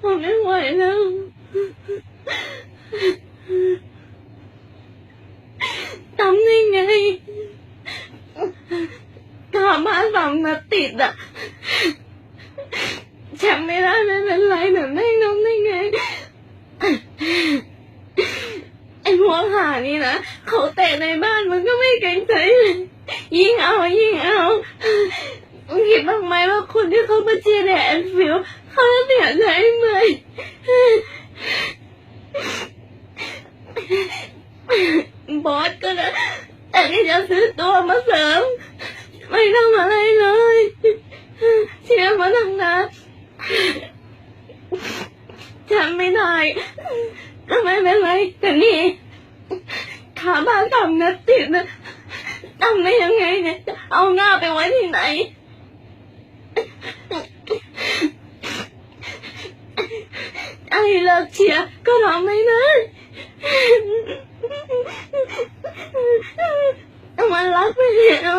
ผมไม่ไหวแล้วทำได้ไงกลับมานสองนัดติดอะแชมป์ไม่ได้ไม่เป็นไรหนูได้น้องได้ไงไอ้พวกหานี่นะเขาเตะในบ้านมันก็ไม่เกรงใจเลยยิ่งเอายิ่งเอาคิดบ้างไหมว่าคนที่เขามาเชียร์ในแอนฟิลาจะเสียใจไหมบอสก็นะแต่ที่จะซื้อตัวมาเสริม ไม่ทำอะไรเลยเชียร์มาตั้งนานจำไม่ได้ก็ไม่เป็นไรแต่นี่ขาบ้านทำนัดติดนะทำได้ยังไงเนี่ย เอาหน้าไปไว้ที่ไหน ไอ้เลิกเชียร์ก็ทำไม่ได้มันรักไปแล้ว